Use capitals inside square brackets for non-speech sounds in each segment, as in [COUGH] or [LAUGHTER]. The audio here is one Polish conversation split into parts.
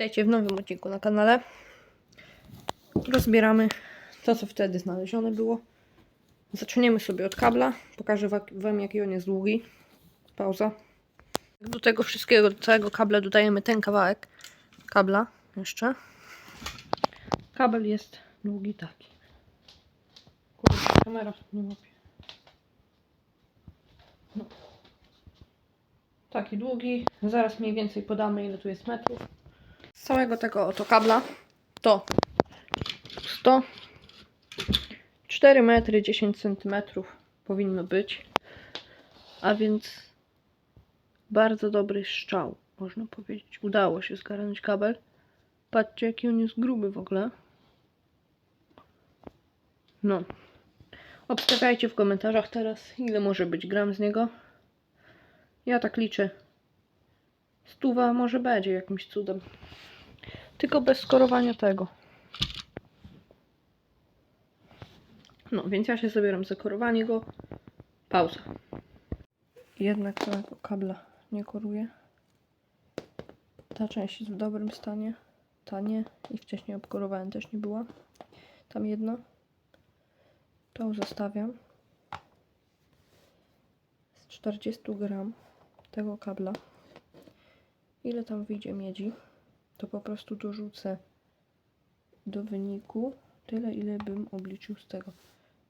Witajcie w nowym odcinku na kanale. Rozbieramy to, co wtedy znalezione było. Zaczniemy sobie od kabla. Pokażę wa- Wam, jaki on jest długi. Pauza. Do tego wszystkiego, do całego kabla dodajemy ten kawałek kabla jeszcze. Kabel jest długi taki. Kurde, kamera nie łapie. No. Taki długi. Zaraz mniej więcej podamy, ile tu jest metrów. Z całego tego oto kabla to 100 4 metry 10 centymetrów powinno być. A więc bardzo dobry strzał, można powiedzieć. Udało się zgarnąć kabel. Patrzcie, jaki on jest gruby w ogóle. No. Obstawiajcie w komentarzach teraz, ile może być gram z niego. Ja tak liczę. Stuwa może będzie jakimś cudem. Tylko bez skorowania tego. No, więc ja się zabieram za korowanie go. Pauza. Jednak całego kabla nie koruję. Ta część jest w dobrym stanie. Ta nie. I wcześniej obkorowałem też nie była. Tam jedno. To zostawiam. Z 40 gram tego kabla. Ile tam wyjdzie miedzi? to po prostu dorzucę do wyniku tyle, ile bym obliczył z tego.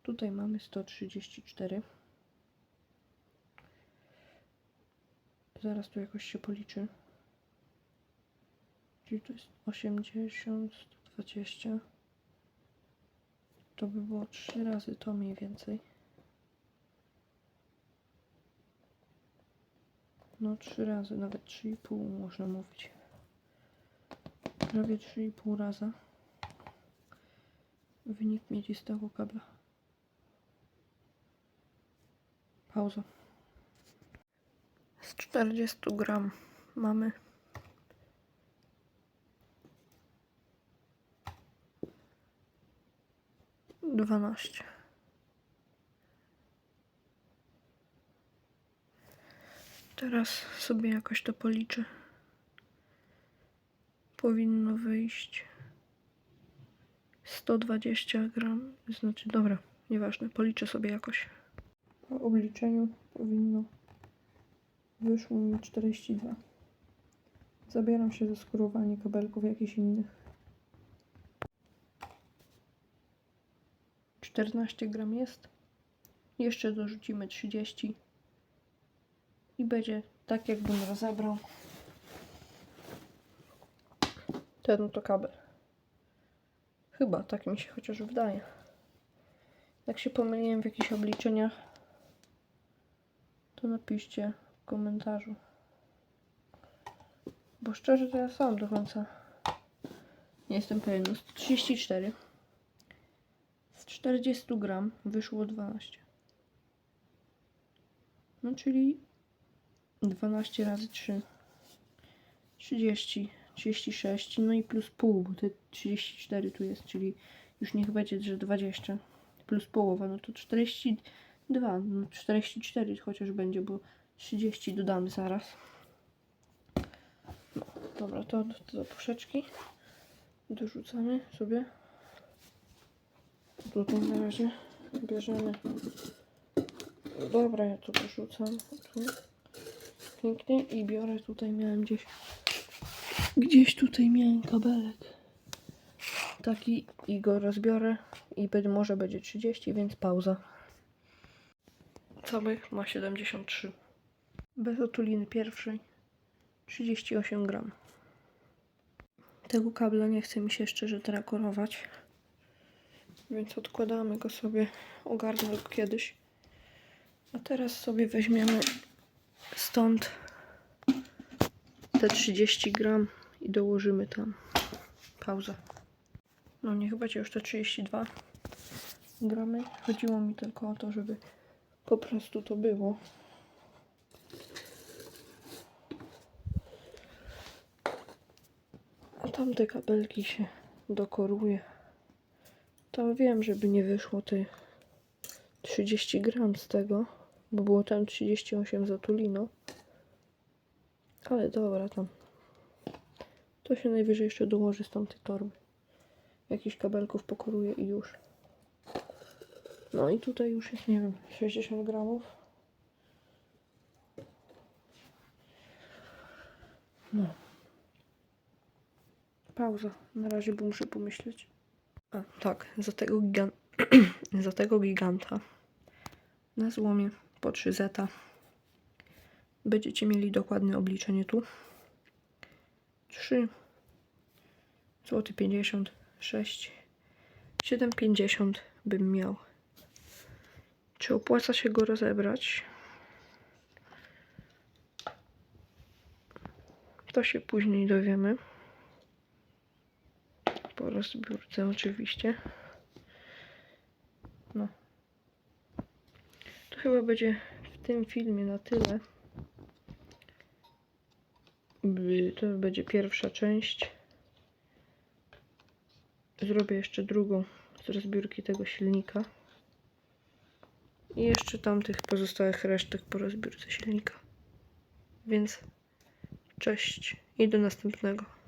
Tutaj mamy 134. Zaraz tu jakoś się policzy. Czyli to jest 80, 120. To by było 3 razy to mniej więcej. No 3 razy, nawet 3,5 można mówić prawie 3,5 raza wynik miedzi z tego kabla. Pauza. Z 40 gram mamy dwanaście. Teraz sobie jakoś to policzę powinno wyjść 120 gram. Znaczy, dobra, nieważne, policzę sobie jakoś. Po obliczeniu powinno wyszło mi 42. Zabieram się za skórowanie kabelków jakichś innych. 14 gram jest. Jeszcze dorzucimy 30 i będzie tak, jakbym rozebrał ten to kabel. Chyba, tak mi się chociaż wydaje. Jak się pomyliłem w jakichś obliczeniach, to napiszcie w komentarzu. Bo szczerze to ja sam do końca nie jestem pewien. No 134 z 40 gram wyszło 12. No czyli 12 razy 3 30 36, no i plus pół, bo te 34 tu jest, czyli już niech będzie, że 20 plus połowa, no to 42, no 44 chociaż będzie, bo 30 dodamy zaraz. No, dobra, to do, puszeczki dorzucamy sobie. Tutaj na razie bierzemy. Dobra, ja to dorzucam. Tu. Pięknie i biorę tutaj, miałem gdzieś Gdzieś tutaj miałem kabelek. Taki i go rozbiorę i być może będzie 30, więc pauza. Całych ma 73. Bez otuliny pierwszej 38 gram. Tego kabla nie chce mi się szczerze trakorować. Więc odkładamy go sobie, ogarnę kiedyś. A teraz sobie weźmiemy stąd te 30 gram i dołożymy tam. Pauza. No niech będzie już te 32 gramy. Chodziło mi tylko o to, żeby po prostu to było. A tamte kabelki się dokoruje. Tam wiem, żeby nie wyszło te 30 gram z tego, bo było tam 38 za tulino. Ale dobra, tam To się najwyżej jeszcze dołoży z tamtej torby. Jakiś kabelków pokoruje i już. No i tutaj już jest, nie wiem, 60 gramów. No. Pauza. Na razie, bo muszę pomyśleć. A, tak, za tego, gigan... [CLEARS THROAT] za tego giganta na złomie po 3 zeta będziecie mieli dokładne obliczenie tu. 3 złoty 50, 6, 7,50 bym miał. Czy opłaca się go rozebrać? To się później dowiemy. Po rozbiórce oczywiście. No. To chyba będzie w tym filmie na tyle. To będzie pierwsza część. Zrobię jeszcze drugą z rozbiórki tego silnika. I jeszcze tamtych pozostałych resztek po rozbiórce silnika. Więc cześć i do następnego.